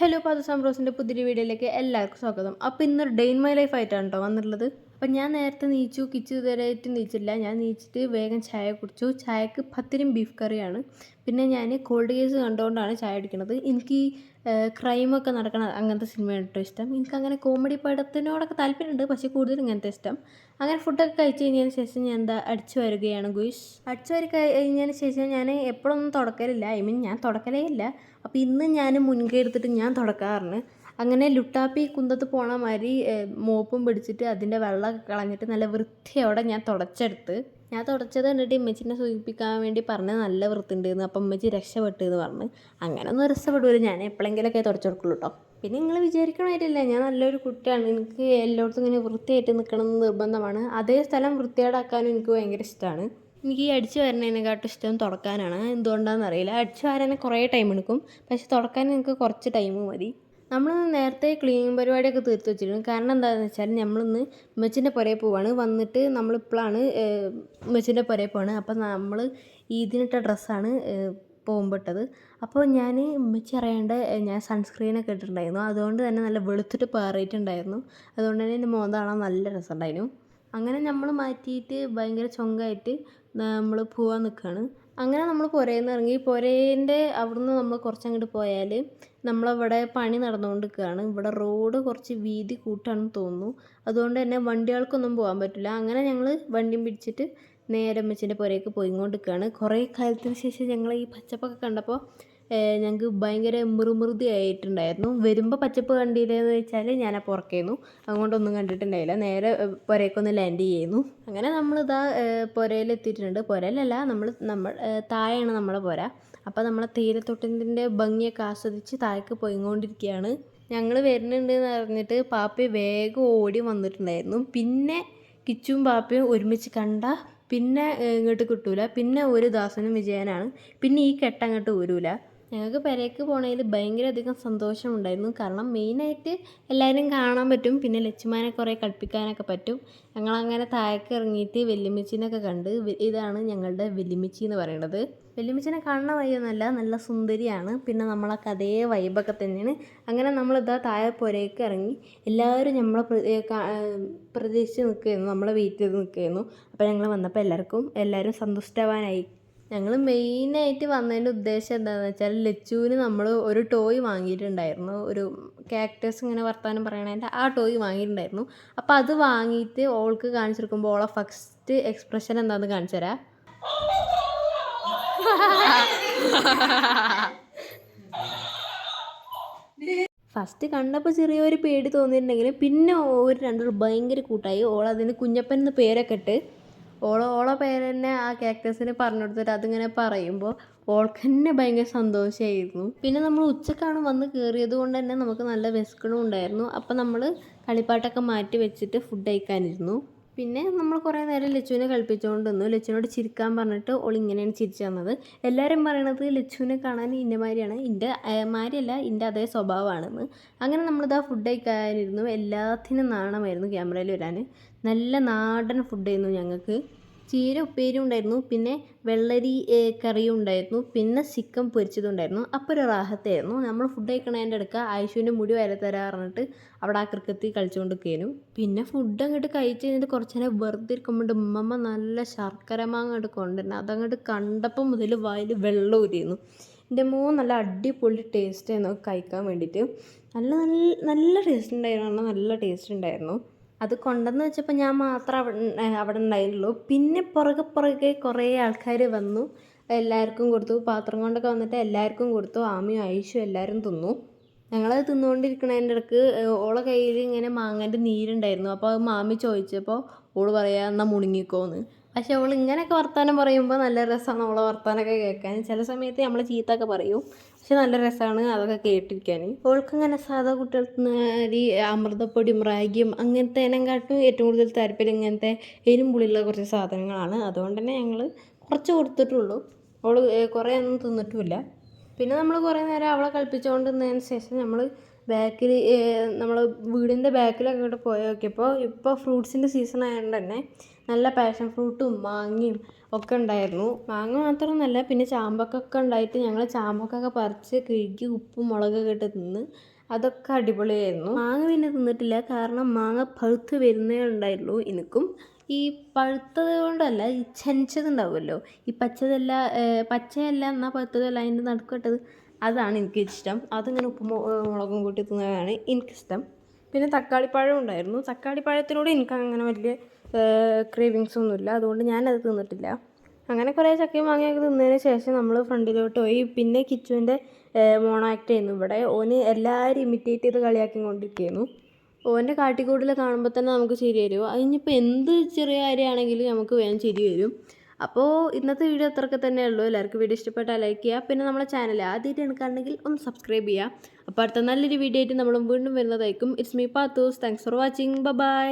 Hello പാത സാംബ്രോസിന്റെ പുതിയ വീഡിയോയിലേക്ക് എല്ലാവർക്കും സ്വാഗതം. അപ്പോൾ ഇന്നൊരു ഡേ ഇൻ മൈ ലൈഫ് ആയിട്ടാണ് കേട്ടോ വന്നിട്ടുള്ളത്. അപ്പം ഞാൻ നേരത്തെ നീച്ചു കിച്ചു ഇതുവരെയായിട്ട് നീച്ചില്ല ഞാൻ നീച്ചിട്ട് വേഗം ചായ കുടിച്ചു. ചായക്ക് പത്തിരും ബീഫ് കറിയാണ് പിന്നെ ഞാൻ കോൾഡ് കേസ് കണ്ടുകൊണ്ടാണ് ചായ അടിക്കുന്നത് എനിക്ക് ക്രൈമൊക്കെ നടക്കണ അങ്ങനത്തെ സിനിമയാണ് കേട്ടോ ഇഷ്ടം. എനിക്ക് അങ്ങനെ കോമഡി പടത്തിനോടൊക്കെ താല്പര്യമുണ്ട് പക്ഷേ കൂടുതലും ഇങ്ങനത്തെ ഇഷ്ടം. അങ്ങനെ ഫുഡൊക്കെ കഴിച്ച് കഴിഞ്ഞതിന് ശേഷം ഞാൻ എന്താ അടിച്ചു വരികയാണ് ഗുയിഷ് അടിച്ചു വരി കഴിഞ്ഞതിന് ശേഷം ഞാൻ എപ്പോഴൊന്നും തുടക്കലില്ല. ഐ മീൻ ഞാൻ തുടക്കലേ ഇല്ല. അപ്പോൾ ഇന്ന് ഞാൻ മുൻകൈ എടുത്തിട്ട് ഞാൻ തുടക്കാറുണ്ട്. അങ്ങനെ ലുട്ടാപ്പി കുന്തത്ത് പോണ മാതിരി മോപ്പും പിടിച്ചിട്ട് അതിന്റെ വെള്ളമൊക്കെ കളഞ്ഞിട്ട് നല്ല വൃത്തിയോടെ ഞാൻ തുടച്ചെടുത്ത്. ഞാൻ തുടച്ചത് കണ്ടിട്ട് ഇമ്മച്ചിനെ സൂചിപ്പിക്കാൻ വേണ്ടി പറഞ്ഞ് നല്ല വൃത്തിയുണ്ടെന്ന് അപ്പം ഇമ്മച്ചി രക്ഷപ്പെട്ടു എന്ന് പറഞ്ഞ്. അങ്ങനെ ഒന്നും രക്ഷപ്പെടുമല്ലോ ഞാൻ എപ്പോഴെങ്കിലുമൊക്കെ തുടച്ചു കൊടുക്കുള്ളൂ കേട്ടോ പിന്നെ നിങ്ങൾ വിചാരിക്കണമായിട്ടില്ല ഞാൻ നല്ലൊരു കുട്ടിയാണ്. എനിക്ക് എല്ലായിടത്തും ഇങ്ങനെ വൃത്തിയായിട്ട് നിൽക്കണം എന്ന് നിർബന്ധമാണ്. അതേ സ്ഥലം വൃത്തിയോടാക്കാനും എനിക്ക് ഭയങ്കര ഇഷ്ടമാണ് എനിക്ക് ഈ അടിച്ചു വരുന്നതിനെക്കാട്ടും ഇഷ്ടം തുടക്കാനാണ്. എന്തുകൊണ്ടാണെന്ന് അറിയില്ല അടിച്ചു വരാനെ കുറേ ടൈം എടുക്കും. പക്ഷെ തുടക്കാൻ എനിക്ക് കുറച്ച് ടൈം മതി. നമ്മൾ നേരത്തെ ക്ലീനിങ് പരിപാടിയൊക്കെ തീർത്ത് വെച്ചിരുന്നു. കാരണം എന്താണെന്ന് വെച്ചാൽ നമ്മളിന്ന് ഉമ്മച്ചിന്റെ പുരയിൽ പോവാണ്. വന്നിട്ട് നമ്മളിപ്പോഴാണ് ഉമ്മച്ചിന്റെ പുരയിൽ പോവാണ്. അപ്പം നമ്മൾ ഇതിനിട്ട ഡ്രസ്സാണ് പോകുമ്പോട്ടത്. അപ്പോൾ ഞാൻ ഉമ്മച്ചി അറിയാണ്ട് ഞാൻ സൺസ്ക്രീനൊക്കെ ഇട്ടിട്ടുണ്ടായിരുന്നു. അതുകൊണ്ട് തന്നെ നല്ല വെളുത്തിട്ട് പാറിയിട്ടുണ്ടായിരുന്നു. അതുകൊണ്ട് തന്നെ എന്റെ മോന്ത കാണാൻ നല്ല രസമുണ്ടായിരുന്നു. അങ്ങനെ നമ്മൾ മാറ്റിയിട്ട് ഭയങ്കര ചൊങ്കായിട്ട് നമ്മൾ പോവാൻ നിൽക്കുകയാണ് അങ്ങനെ നമ്മൾ പുരയിൽ നിന്ന് ഇറങ്ങി പുരേന്റെ അവിടുന്ന് നമ്മൾ കുറച്ചങ്ങോട്ട് പോയാൽ നമ്മളവിടെ പണി നടന്നുകൊണ്ടിരിക്കുകയാണ്. ഇവിടെ റോഡ് കുറച്ച് വീതി കൂട്ടാണെന്ന് തോന്നുന്നു. അതുകൊണ്ട് തന്നെ വണ്ടികൾക്കൊന്നും പോകാൻ പറ്റില്ല. അങ്ങനെ ഞങ്ങൾ വണ്ടിയും പിടിച്ചിട്ട് നേരെ അമ്മച്ചിന്റെ പുരയ്ക്ക് പോയിക്കൊണ്ടിരിക്കുകയാണ്. കുറേ കാലത്തിന് ശേഷം ഞങ്ങൾ ഈ പച്ചപ്പൊക്കെ കണ്ടപ്പോൾ ഞങ്ങൾക്ക് ഭയങ്കര മുറുമുറുതി ആയിട്ടുണ്ടായിരുന്നു വരുമ്പോൾ പച്ചപ്പ് കണ്ടില്ലെന്ന് വെച്ചാൽ ഞാൻ ആ പുറക്കേന്നു. അതുകൊണ്ടൊന്നും കണ്ടിട്ടുണ്ടായില്ല. നേരെ പുരയ്ക്കൊന്ന് ലാൻഡ് ചെയ്യുന്നു. അങ്ങനെ നമ്മളിതാ പുരയിലെത്തിയിട്ടുണ്ട് പുരയിലല്ല നമ്മൾ നമ്മൾ താഴെയാണ് നമ്മളെ പുര. അപ്പോൾ നമ്മളെ തീരത്തൊട്ടിന്റെ ഭംഗിയൊക്കെ ആസ്വദിച്ച് താഴേക്ക് പോയിക്കൊണ്ടിരിക്കുകയാണ് ഞങ്ങൾ വരുന്നുണ്ട് എന്ന് പറഞ്ഞിട്ട് പാപ്പി വേഗം ഓടി വന്നിട്ടുണ്ടായിരുന്നു. പിന്നെ കിച്ചും പാപ്പയും ഒരുമിച്ച് കണ്ട പിന്നെ ഇങ്ങോട്ട് കിട്ടൂല. പിന്നെ ഒരു ദാസനും വിജയനാണ്. പിന്നെ ഈ കെട്ടങ്ങോട്ട് ഊരൂല ഞങ്ങൾക്ക് പെരേക്ക് പോണതിൽ ഭയങ്കര അധികം സന്തോഷമുണ്ടായിരുന്നു. കാരണം മെയിനായിട്ട് എല്ലാവരും കാണാൻ പറ്റും. പിന്നെ ലച്ചുമാനെ കുറേ കളിപ്പിക്കാനൊക്കെ പറ്റും. ഞങ്ങളങ്ങനെ താഴേക്ക് ഇറങ്ങിയിട്ട് വെല്ലുമിച്ചിനൊക്കെ കണ്ട് ഇതാണ് ഞങ്ങളുടെ വെല്ലുമിച്ചി എന്ന് പറയുന്നത് വെല്ലുമിച്ചിനെ കാണണ വഴിയൊന്നുമല്ല നല്ല സുന്ദരിയാണ്. പിന്നെ നമ്മളൊക്കെ അതേ വൈബൊക്കെ തന്നെയാണ്. അങ്ങനെ നമ്മളിതാ താഴെ പുരയ്ക്ക് ഇറങ്ങി എല്ലാവരും നമ്മളെ പ്രതീക്ഷിച്ച് നിൽക്കുകയായിരുന്നു. നമ്മളെ വെയിറ്റ് ചെയ്ത് നിൽക്കുകയായിരുന്നു. അപ്പോൾ ഞങ്ങൾ വന്നപ്പോൾ എല്ലാവർക്കും എല്ലാവരും സന്തുഷ്ടവാനായി. ഞങ്ങൾ മെയിനായിട്ട് വന്നതിന്റെ ഉദ്ദേശം എന്താണെന്ന് വെച്ചാൽ ലച്ചുവിന് നമ്മൾ ഒരു ടോയ് വാങ്ങിയിട്ടുണ്ടായിരുന്നു. ഒരു ക്യാക്ടസ് ഇങ്ങനെ വർത്താനം പറയണതിന്റെ ആ ടോയ് വാങ്ങിയിട്ടുണ്ടായിരുന്നു. അപ്പോൾ അത് വാങ്ങിയിട്ട് ഓൾക്ക് കാണിച്ചു കൊടുക്കുമ്പോൾ ഓളെ ഫസ്റ്റ് എക്സ്പ്രഷൻ എന്താണെന്ന് കാണിച്ചു തരാം. ഫസ്റ്റ് കണ്ടപ്പോൾ ചെറിയൊരു പേടി തോന്നിയിട്ടുണ്ടെങ്കിലും പിന്നെ ഒരു രണ്ടു ഭയങ്കര കൂട്ടായി. ഓൾ ഓളതിന് കുഞ്ഞപ്പൻ എന്ന് പേരൊക്കെ ഇട്ട് ഓള പേരെന്നെ പേര് തന്നെ ആ ക്യാക്ടസിന് പറഞ്ഞു കൊടുത്തിട്ട് അതിങ്ങനെ പറയുമ്പോൾ ഓൾക്ക് തന്നെ ഭയങ്കര സന്തോഷമായിരുന്നു പിന്നെ നമ്മൾ ഉച്ചക്കാണ് വന്ന് കയറിയത് കൊണ്ട് തന്നെ നമുക്ക് നല്ല വിശക്കണം ഉണ്ടായിരുന്നു. അപ്പം നമ്മൾ കളിപ്പാട്ടൊക്കെ മാറ്റി വെച്ചിട്ട് ഫുഡ് കഴിക്കാനിരുന്നു. പിന്നെ നമ്മൾ കുറേ നേരം ലച്ചുവിനെ കളിപ്പിച്ചുകൊണ്ട് നിന്നു ലച്ചുവിനോട് ചിരിക്കാൻ പറഞ്ഞിട്ട് ഓൾ ഇങ്ങനെയാണ് ചിരിച്ചു തന്നത് എല്ലാവരും പറയണത് ലച്ചുവിനെ കാണാൻ ഇന്ന മാതിരിയാണ് ഇന്റെ മാരിയല്ല ഇന്റെ അതേ സ്വഭാവമാണെന്ന്. അങ്ങനെ നമ്മളിതാ ഫുഡ് കഴിക്കാനിരുന്നു. എല്ലാത്തിനും നാണമായിരുന്നു ക്യാമറയിൽ വരാൻ. നല്ല നാടൻ ഫുഡായിരുന്നു ഞങ്ങൾക്ക്. ചീര ഉപ്പേരി ഉണ്ടായിരുന്നു. പിന്നെ വെള്ളരി കറിയും ഉണ്ടായിരുന്നു. പിന്നെ ചിക്കൻ പൊരിച്ചതുണ്ടായിരുന്നു അപ്പോൾ ഒരു റാഹത്തായിരുന്നു. നമ്മൾ ഫുഡ് കഴിക്കണതിന്റെ അടുക്ക ആയിഷുവിന്റെ മുടി വരെ തരാ പറഞ്ഞിട്ട് അവിടെ ആ ക്രിക്കറ്റ് കളിച്ചുകൊണ്ട് കയറും പിന്നെ ഫുഡ് അങ്ങോട്ട് കഴിച്ച് കഴിഞ്ഞിട്ട് കുറച്ച് നേരം വെറുതെ ഇരിക്കുമ്പോൾ ഉമ്മമ്മ നല്ല ശർക്കര മാങ്ങ അങ്ങോട്ട് കൊണ്ടുവരുന്നത് അതങ്ങോട്ട് കണ്ടപ്പോൾ മുതൽ വായിൽ വെള്ളം ഊരിയിരുന്നു. എന്റെ മോൻ നല്ല അടിപൊളി ടേസ്റ്റ് ആയിരുന്നു. കഴിക്കാൻ വേണ്ടിയിട്ട് നല്ല നല്ല നല്ല ടേസ്റ്റ് ഉണ്ടായിരുന്നു. നല്ല ടേസ്റ്റ് ഉണ്ടായിരുന്നു. അത് കൊണ്ടെന്ന് വെച്ചപ്പോൾ ഞാൻ മാത്രം അവിടെ അവിടെ ഉണ്ടായിരുന്നുള്ളൂ. പിന്നെ പുറകെ പുറകെ കുറേ ആൾക്കാർ വന്നു. എല്ലാവർക്കും കൊടുത്തു. പാത്രം കൊണ്ടൊക്കെ വന്നിട്ട് എല്ലാവർക്കും കൊടുത്തു. ആമിയും ആയിഷും എല്ലാവരും തിന്നു. ഞങ്ങളത് തിന്നുകൊണ്ടിരിക്കണതിന്റെ ഇടയ്ക്ക് ഓളെ കയ്യിൽ ഇങ്ങനെ മാങ്ങേന്റെ നീരുണ്ടായിരുന്നു. അപ്പോൾ അത് മാമി ചോദിച്ചപ്പോൾ ഓൾ പറയാ എന്നാൽ മുണുങ്ങിക്കോന്ന്. പക്ഷെ അവൾ ഇങ്ങനെയൊക്കെ വർത്തമാനം പറയുമ്പോൾ നല്ല രസമാണ് അവളെ വർത്തമാനമൊക്കെ കേൾക്കാൻ. ചില സമയത്ത് നമ്മൾ ചീത്തൊക്കെ പറയും. പക്ഷെ നല്ല രസമാണ് അതൊക്കെ കേട്ടിരിക്കാൻ. ഓൾക്ക് ഇങ്ങനെ സാധാ കുട്ടികൾക്ക് അരി അമൃതപ്പൊടിയും റാഗിയും അങ്ങനത്തെ ഇനങ്കാട്ടും ഏറ്റവും കൂടുതൽ താല്പര്യം ഇങ്ങനത്തെ എരുമ്പുള്ളിലുള്ള കുറച്ച് സാധനങ്ങളാണ്. അതുകൊണ്ട് തന്നെ ഞങ്ങൾ കുറച്ച് കൊടുത്തിട്ടുള്ളൂ. അവൾ കുറേ ഒന്നും തിന്നിട്ടുമില്ല. പിന്നെ നമ്മൾ കുറേ നേരം അവളെ കളിപ്പിച്ചുകൊണ്ട് നിന്നതിന് ശേഷം നമ്മൾ ബാക്കിൽ നമ്മൾ വീടിന്റെ ബാക്കിലൊക്കെ ഇങ്ങോട്ട് പോയി നോക്കിയപ്പോൾ ഇപ്പോൾ ഫ്രൂട്ട്സിന്റെ സീസൺ ആയതുകൊണ്ട് തന്നെ നല്ല പാഷൻ ഫ്രൂട്ടും മാങ്ങയും ഒക്കെ ഉണ്ടായിരുന്നു. മാങ്ങ മാത്രമൊന്നുമല്ല പിന്നെ ചാമ്പക്കൊക്കെ ഉണ്ടായിട്ട് ഞങ്ങൾ ചാമ്പക്കൊക്കെ പറിച്ച് കിഴുകി ഉപ്പും മുളകൊക്കെ ഇട്ട് തിന്ന് അതൊക്കെ അടിപൊളിയായിരുന്നു. മാങ്ങ പിന്നെ തിന്നിട്ടില്ല കാരണം മാങ്ങ പഴുത്ത് വരുന്നേ ഉണ്ടായിരുന്നു എനിക്കും. ഈ പഴുത്തത് കൊണ്ടല്ല ഈ ചെനച്ചത് ഉണ്ടാവുമല്ലോ? ഈ പച്ചതല്ല പച്ചയല്ല എന്നാൽ പഴുത്തതല്ല അതിന്റെ നടുക്കിട്ടത് അതാണ് എനിക്കിഷ്ടം. അതിങ്ങനെ ഉപ്പും മുളകും കൂട്ടി തിന്നാനാണ് എനിക്കിഷ്ടം. പിന്നെ തക്കാളിപ്പഴം ഉണ്ടായിരുന്നു. തക്കാളിപ്പഴത്തിനോട് എനിക്ക് അങ്ങനെ വലിയ ക്രേവിങ്സ് ഒന്നുമില്ല അതുകൊണ്ട് ഞാനത് തിന്നിട്ടില്ല. അങ്ങനെ കുറേ ചക്കയും മാങ്ങയൊക്കെ തിന്നതിന് ശേഷം നമ്മൾ ഫ്രണ്ടിലോട്ട് പോയി. പിന്നെ കിച്ചുവിന്റെ മോണോ ചെയ്യുന്നു ഇവിടെ ഓന് എല്ലാവരും ഇമിറ്റേറ്റ് ചെയ്ത് കളിയാക്കി കൊണ്ടിരിക്കുന്നു ഓന്റെ കാട്ടിക്കൂട്ടിൽ കാണുമ്പോൾ തന്നെ നമുക്ക് ചിരി വരും. അതിനിപ്പോൾ എന്ത് ചെറിയ കാര്യമാണെങ്കിലും നമുക്ക് വേഗം ചിരി വരും. അപ്പോൾ ഇന്നത്തെ വീഡിയോ അത്രയൊക്കെ തന്നെ ഉള്ളൂ എല്ലാവർക്കും വീഡിയോ ഇഷ്ടപ്പെട്ടാൽ ലൈക്ക് ചെയ്യുക. പിന്നെ നമ്മുടെ ചാനൽ ആദ്യമായിട്ട് കാണണമെങ്കിൽ ഒന്ന് സബ്സ്ക്രൈബ് ചെയ്യുക. അപ്പോൾ അടുത്ത നല്ലൊരു വീഡിയോ ആയിട്ട് നമ്മൾ വീണ്ടും വരുന്നതായിരിക്കും. It's me Pathoos thanks for watching bye